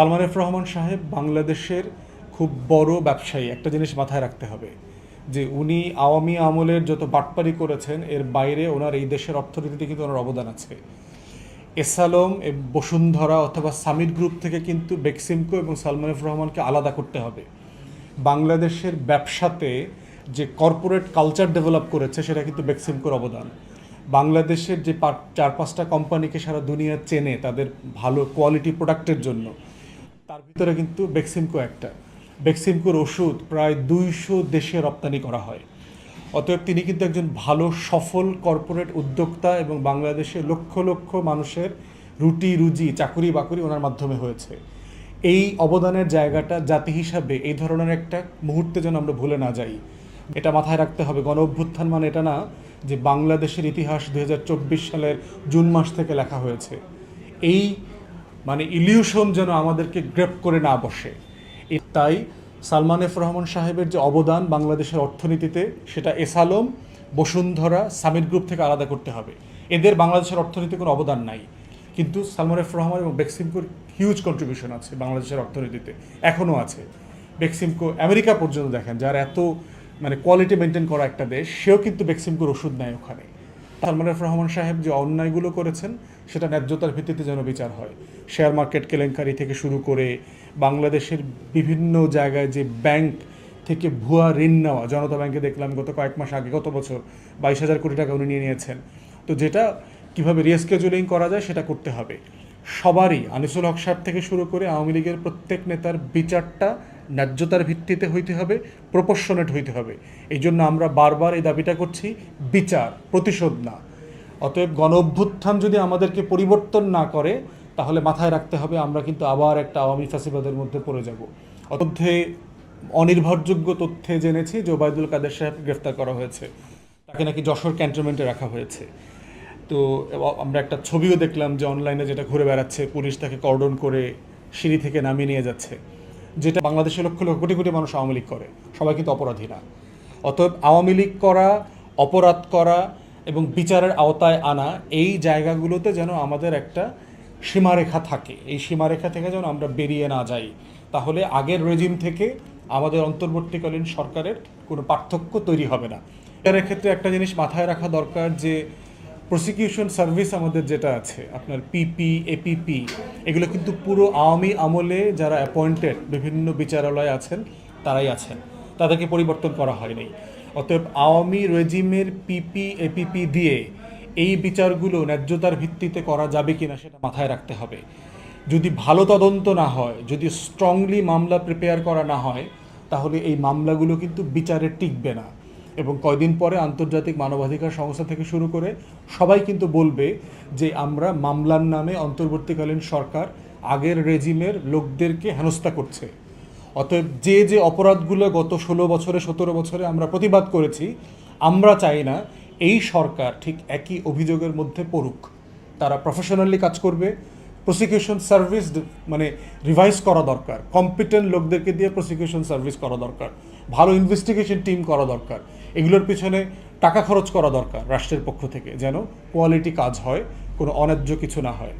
Salman F Rahman সাহেব বাংলাদেশের খুব বড় ব্যবসায়ী, একটা জিনিস মাথায় রাখতে হবে, যে উনি আওয়ামী আমলের যত বাটপারি করেছেন, এর বাইরে ওনার এই দেশের অর্থনীতিতে কিন্তু ওনার অবদান আছে। এসালম বসুন্ধরা অথবা সামিট গ্রুপ থেকে কিন্তু বেক্সিমকো এবং সালমান এফ রহমানকে আলাদা করতে হবে। বাংলাদেশের ব্যবসাতে যে কর্পোরেট কালচার ডেভেলপ করেছে, সেটা কিন্তু বেক্সিমকোর অবদান। বাংলাদেশের যে চার, পাঁচটা কোম্পানিকে সারা দুনিয়া চেনে তাদের ভালো কোয়ালিটি প্রোডাক্টের জন্য তার ভিতরে কিন্তু বেক্সিমকো একটা। বেক্সিমকোর ওষুধ প্রায় দুইশো দেশে রপ্তানি করা হয়। অতএব তিনি কিন্তু একজন ভালো, সফল কর্পোরেট উদ্যোক্তা এবং বাংলাদেশে লক্ষ লক্ষ মানুষের রুটি, রুজি, চাকুরি বাকুরি ওনার মাধ্যমে হয়েছে। এই অবদানের জায়গাটা জাতি হিসাবে এই ধরনের একটা মুহূর্তে যেন আমরা ভুলে না যাই। এটা মাথায় রাখতে হবে। গণ অভ্যুত্থান মানে এটা না যে বাংলাদেশের ইতিহাস দু হাজার চব্বিশ সালের জুন মাস থেকে লেখা হয়েছে। এই মানে ইলিউশন যেন আমাদেরকে গ্রেপ করে না বসে। তাই সালমান এফ রহমান সাহেবের যে অবদান বাংলাদেশের অর্থনীতিতে, সেটা এসালম বসুন্ধরা সামিট গ্রুপ থেকে আলাদা করতে হবে। এদের বাংলাদেশের অর্থনীতিতে কোনো অবদান নাই। কিন্তু সালমান এফ রহমান এবং বেক্সিমকোর হিউজ কন্ট্রিবিউশন আছে বাংলাদেশের অর্থনীতিতে এখনও আছে। বেক্সিমকো আমেরিকা পর্যন্ত দেখেন, যার এত মানে কোয়ালিটি মেনটেন করা একটা দেশ, সেও কিন্তু বেক্সিমকোর ওষুধ নেয় ওখানে। সালমান রহমান সাহেব যে অন্যায়গুলো করেছেন, সেটা ন্যায্যতার ভিত্তিতে যেন বিচার হয়। শেয়ার মার্কেট কেলেঙ্কারি থেকে শুরু করে বাংলাদেশের বিভিন্ন জায়গায় যে ব্যাংক থেকে ভুয়া ঋণ নেওয়া, জনতা ব্যাংকে দেখলাম গত কয়েক মাস আগে, গত বছর বাইশ হাজার কোটি টাকা উনি নিয়ে নিয়েছেন। তো যেটা কীভাবে রিস্কেজুলিং করা যায় সেটা করতে হবে। সবারই আনিসুল হক সাহেব থেকে শুরু করে আওয়ামী লীগের প্রত্যেক নেতার বিচারটা ন্যায্যতার ভিত্তিতে হইতে হবে, প্রপোর্শনেট হইতে হবে। এই জন্য আমরা বারবার এই দাবিটা করছি, বিচার, প্রতিশোধ না। অতএব গণ অভ্যুত্থান যদি আমাদেরকে পরিবর্তন না করে, তাহলে মাথায় রাখতে হবে আমরা কিন্তু আবার একটা আওয়ামী ফ্যাসিবাদের মধ্যে পড়ে যাব। মধ্যে অনির্ভরযোগ্য তথ্যে জেনেছি যে ওবায়দুল কাদের সাহেব গ্রেফতার করা হয়েছে। তাকে নাকি যশোর ক্যান্টনমেন্টে রাখা হয়েছে। তো আমরা একটা ছবিও দেখলাম যে অনলাইনে যেটা ঘুরে বেড়াচ্ছে, পুলিশ তাকে কর্ডন করে সিঁড়ি থেকে নামিয়ে নিয়ে যাচ্ছে। যেটা বাংলাদেশের লক্ষ লক্ষ কোটি কোটি মানুষ আওয়ামী লীগ করে। সবাই কিন্তু অপরাধী না। অতএব আওয়ামী লীগ করা, অপরাধ করা এবং বিচারের আওতায় আনা এই জায়গাগুলোতে যেন আমাদের একটা সীমারেখা থাকে। এই সীমারেখা থেকে যেন আমরা বেরিয়ে না যাই। তাহলে আগের রেজিম থেকে আমাদের অন্তর্বর্তীকালীন সরকারের কোনো পার্থক্য তৈরি হবে না। এর ক্ষেত্রে একটা জিনিস মাথায় রাখা দরকার যে প্রসিকিউশন সার্ভিস আমাদের যেটা আছে, আপনার পিপি এপিপি এগুলো কিন্তু পুরো আওয়ামী আমলে যারা অ্যাপয়েন্টেড বিভিন্ন বিচারালয়ে আছেন, তারাই আছেন। তাদেরকে পরিবর্তন করা হয়নি। অতএব আওয়ামী রেজিমের পিপি এপিপি দিয়ে এই বিচারগুলো ন্যায্যতার ভিত্তিতে করা যাবে কিনা সেটা মাথায় রাখতে হবে। যদি ভালো তদন্ত না হয়, যদি স্ট্রংলি মামলা প্রিপেয়ার করা না হয়, তাহলে এই মামলাগুলো কিন্তু বিচারে টিকবে না। এবং কয়দিন পরে আন্তর্জাতিক মানবাধিকার সংস্থা থেকে শুরু করে সবাই কিন্তু বলবে যে আমরা মামলার নামে অন্তর্বর্তীকালীন সরকার আগের রেজিমের লোকদেরকে হেনস্থা করছে। অতএব যে যে অপরাধগুলো গত ষোলো বছরে, সতেরো বছরে আমরা প্রতিবাদ করেছি, আমরা চাই না এই সরকার ঠিক একই অভিযোগের মধ্যে পড়ুক। তারা প্রফেশনালি কাজ করবে প্রসিকিউশন সার্ভিস মানে রিভাইজ করা দরকার কম্পিটেন্ট লোকদেরকে দিয়ে প্রসিকিউশন সার্ভিস করা দরকার, ভালো ইনভেস্টিগেশন টিম করা দরকার। এগুলোর পিছনে টাকা খরচ করা দরকার রাষ্ট্রের পক্ষ থেকে যেন কোয়ালিটি কাজ হয়, কোনো অন্যায্য কিছু না হয়।